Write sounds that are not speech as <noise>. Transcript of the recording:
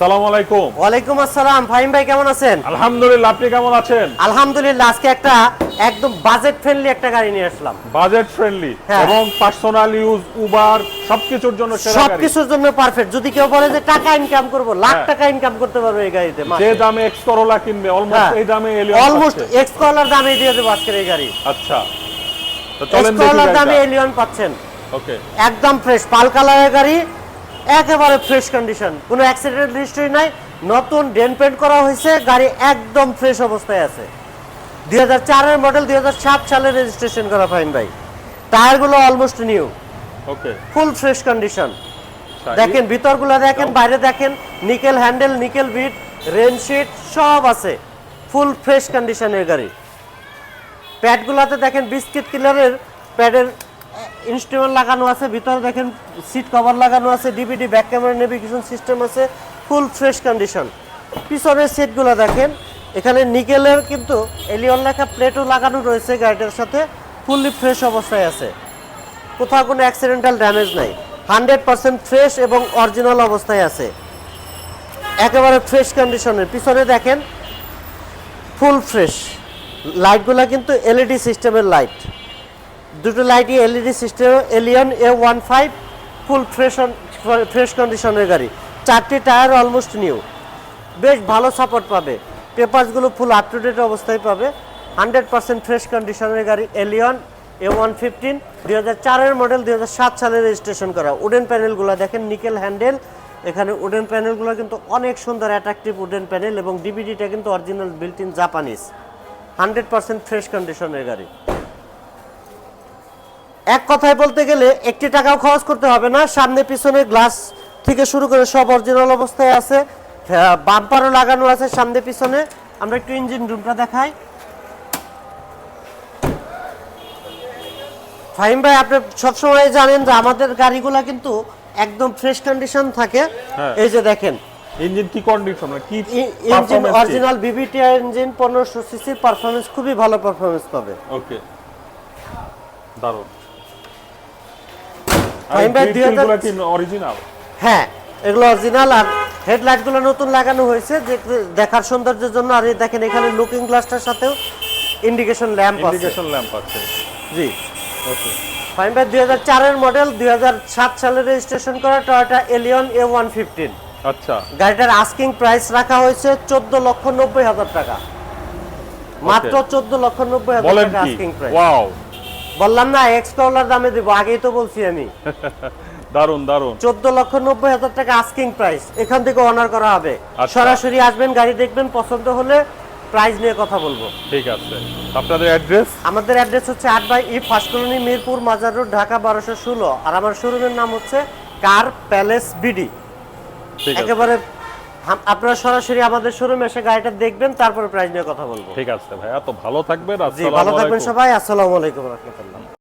সালাম আলাইকুম। ওয়ালাইকুম আসসালাম। ফাহিম ভাই কেমন আছেন? আলহামদুলিল্লাহ আপনি কেমন আছেন? আলহামদুলিল্লাহ আজকে একটা একদম বাজেট ফ্রেন্ডলি একটা গাড়ি নিয়ে আসলাম। বাজেট ফ্রেন্ডলি হ্যাঁ। এবং পার্সোনাল ইউজ উবার সবকিছুর জন্য সেরা সবকিছুর জন্য পারফেক্ট যদি কেউ বলে যে টাকা ইনকাম করব লাখ হ্যাঁ। টাকা ইনকাম করতে পারব এই গাড়িতে যে দামে এক্স করোলা কিনবে অলমোস্ট এই দামে এলিয়ন অলমোস্ট এক্স কলার দামে দিয়ে দেবো আজকের এই গাড়ি। আচ্ছা। তো চলেন দেখি দামে এলিয়ন পাচ্ছেন। ওকে একদম ফ্রেশ পাল কালারের গাড়ি একেবারে ফ্রেশ কন্ডিশন কোনো অ্যাক্সিডেন্ট হিস্টরি নাই। নতুন ডেন পেন্ট করা হয়েছে গাড়ি একদম ফ্রেশ অবস্থায় আছে। দুই হাজার চারের মডেল দুই হাজার সাত সালে রেজিস্ট্রেশন করা ফাইন ভাই। টায়ারগুলো almost new okay full fresh condition দেখেন ভিতরগুলো দেখেন বাইরে দেখেন নিকেল হ্যান্ডেল নিকেল বিট রেনশিট সব আছে। ফুল ফ্রেশ কন্ডিশনের গাড়ি। প্যাডগুলোতে দেখেন বিস্কিট কিলারের প্যাডের ইনস্ট্রুমেন্ট লাগানো আছে, ভিতরে দেখেন সিট কভার লাগানো আছে DVD back camera navigation system আছে ফুল ফ্রেশ কন্ডিশন পিছনের সিটগুলো দেখেন, এখানে নিকেলের কিন্তু এলিয়ন লেখা প্লেটও লাগানো রয়েছে গাড়িটার সাথে ফুললি ফ্রেশ অবস্থায় আছে। কোথাও কোনো অ্যাক্সিডেন্টাল ড্যামেজ নাই হান্ড্রেড পার্সেন্ট ফ্রেশ এবং অরিজিনাল অবস্থায় আছে। একেবারে ফ্রেশ কন্ডিশনের পিছনে দেখেন ফুল ফ্রেশ লাইটগুলো কিন্তু এলইডি সিস্টেমের লাইট দুটো লাইটই LED system Allion A one five full fresh fresh কন্ডিশনের গাড়ি। চারটি টায়ার অলমোস্ট নিউ বেশ ভালো সাপোর্ট পাবে। পেপারসগুলো ফুল আপ টু ডেট অবস্থায় পাবে। হান্ড্রেড পার্সেন্ট ফ্রেশ কন্ডিশনের গাড়ি এলিয়ন এ ওয়ান ফিফটিন দুই হাজার চারের মডেল দুই হাজার সাত সালে রেজিস্ট্রেশন করা। উডেন প্যানেলগুলো দেখেন নিকেল হ্যান্ডেল এখানে উডেন প্যানেলগুলো কিন্তু অনেক সুন্দর অ্যাট্রাকটিভ উডেন প্যানেল এবং ডিবিডিটা কিন্তু original built in Japanese hundred percent fresh কন্ডিশনের গাড়ি। এক কথায় বলতে গেলে একটি টাকাও খরচ করতে হবে না। সামনে পিছনে গ্লাস থেকে শুরু করে সব অরিজিনাল অবস্থায় আছে। বাম্পারও লাগানো আছে সামনে পিছনে। আমরা একটু ইঞ্জিন রুমটা দেখাই। ফাহিম ভাই আপনি সবসময় জানেন যে আমাদের গাড়িগুলা কিন্তু একদম ফ্রেশ কন্ডিশন থাকে। হ্যাঁ। এই যে দেখেন। ইঞ্জিন কি কন্ডিশন কি ইঞ্জিন অরিজিনাল বিবিটি ইঞ্জিন পনেরোশো সিসির পারফরমেন্স খুবই ভালো পারফরমেন্স পাবে। ওকে দারুণ। ফাহিম ভাই, দুই কি অরিজিনাল হ্যাঁ এগুলো অরিজিনাল আর হেডলাইটগুলো নতুন লাগানো হয়েছে যে- দেখার সৌন্দর্যের জন্য। আর দেখেন এখানে লুকিং গ্লাসটার সাথেও ইন্ডিকেশন ল্যাম্প আছে। ইন্ডিকেশন ল্যাম্প আছে। জি। ওকে ফাইন ভাই দুই হাজার চারের মডেল দুই হাজার সাত সালে রেজিস্ট্রেশন করা Toyota Allion A one fifteen আচ্ছা। গাড়িটার আস্কিং প্রাইস রাখা হয়েছে চোদ্দ লক্ষ নব্বই হাজার টাকা। মাত্র চোদ্দ লক্ষ নব্বই হাজার টাকা আস্কিং প্রাইস ওয়াও বললাম না এক্স কলার দামে দিব আগেই তো বলছি আমি। <laughs> দারুণ দারুণ চোদ্দ লক্ষ নব্বই হাজার টাকা আস্কিং প্রাইস এখান থেকে অনার করা হবে। আচ্ছা। সরাসরি আসবেন গাড়ি দেখবেন পছন্দ হলে প্রাইস নিয়ে কথা বলব। ঠিক আছে। আপনাদের অ্যাড্রেস আমাদের অ্যাড্রেস হচ্ছে আট by E first colony Mirpur Mazar road Dhaka বারোশো ষোলো। আর আমার শোরুমের নাম হচ্ছে কার প্যালেস বিডি। একেবারে আপনারা সরাসরি আমাদের শোরুমে এসে গাড়িটা দেখবেন তারপরে প্রাইস নিয়ে কথা বলব। ঠিক আছে ভাই এত ভালো থাকবেন ভালো থাকবেন সবাই আসসালামু আলাইকুম রহমতুল্লাহ।